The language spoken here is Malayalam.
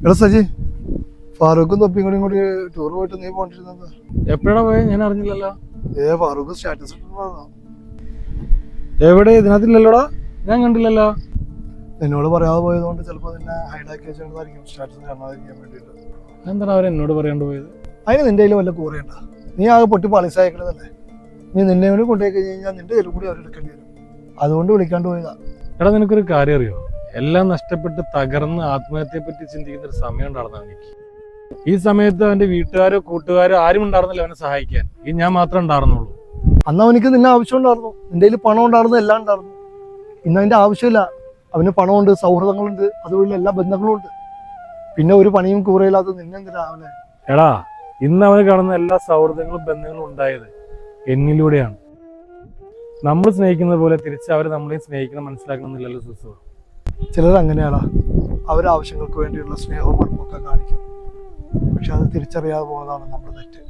എടാ സജി ഫാറൂഖും തൊപ്പിയും കൂടി കൂടി ടൂർ പോയിട്ട് നീ പോണ്ടിരുന്നത്. എപ്പോഴാ പോയത് ഞാൻ അറിഞ്ഞില്ലല്ലോ. ഏ ഫാറൂഖ് സ്റ്റാറ്റസ് എവിടെ? ഇതിനകത്തില്ലല്ലോടാ? ഞാൻ കണ്ടില്ലല്ലോ. എന്നോട് പറയാതെ പോയതുകൊണ്ട് ചിലപ്പോ നിന്നെ ഹൈഡാക്കി വെച്ചോണ്ടായിരിക്കും സ്റ്റാറ്റസ് കാണാതിരിക്കാൻ വേണ്ടിയിട്ട്. എന്താണ് അവർ എന്നോട് പറയാണ്ട് പോയത്? അതിന് നിന്റെ കയ്യിൽ വല്ല കൂറയണ്ട നീ ആകെ പൊട്ടി പാളിസായിക്കണതല്ലേ? നീ നിന്നെ കൂടി കൊണ്ടുപോയി കഴിഞ്ഞ് കഴിഞ്ഞാൽ നിന്റെ കയ്യിൽ കൂടി അവരെടുക്കേണ്ടി വരും. അതുകൊണ്ട് വിളിക്കാണ്ട് പോയതാ. എടാ നിനക്കൊരു കാര്യം അറിയോ? എല്ലാം നഷ്ടപ്പെട്ട് തകർന്ന് ആത്മഹത്യയെ പറ്റി ചിന്തിക്കുന്ന ഒരു സമയം ഉണ്ടായിരുന്നു എനിക്ക് ഈ സമയത്ത് അവന്റെ വീട്ടുകാരോ കൂട്ടുകാരോ ആരും ഉണ്ടായിരുന്നില്ല അവനെ സഹായിക്കാൻ. ഈ ഞാൻ മാത്രമേ ഉണ്ടായിരുന്നുള്ളൂ അന്ന് അവനിക്ക് നിന്നെ ആവശ്യം ഉണ്ടായിരുന്നു നിന്റെ കയ്യിൽ പണം ഉണ്ടായിരുന്നു എല്ലാം ഉണ്ടായിരുന്നു ഇന്ന് അതിന്റെ ആവശ്യമില്ല. അവന് പണമുണ്ട് സൗഹൃദങ്ങളുണ്ട് അതുപോലെ എല്ലാ ബന്ധങ്ങളും ഉണ്ട്. പിന്നെ ഒരു പണിയും കൂറയില്ലാത്ത നിന്നെന്തിനാ അവനെ? എടാ ഇന്ന് അവന് കാണുന്ന എല്ലാ സൗഹൃദങ്ങളും ബന്ധങ്ങളും ഉണ്ടായത് എന്നിലൂടെയാണ്. നമ്മൾ സ്നേഹിക്കുന്ന പോലെ തിരിച്ച് അവരെ നമ്മളെയും സ്നേഹിക്കണം മനസ്സിലാക്കണമെന്നില്ലല്ലോ സുസു ചിലർ അങ്ങനെയാണ് അവരാവശ്യങ്ങൾക്ക് വേണ്ടിയുള്ള സ്നേഹവും അടുപ്പൊക്കെ കാണിക്കും പക്ഷെ അത് തിരിച്ചറിയാതെ പോകുന്നതാണ് നമ്മുടെ തെറ്റ്.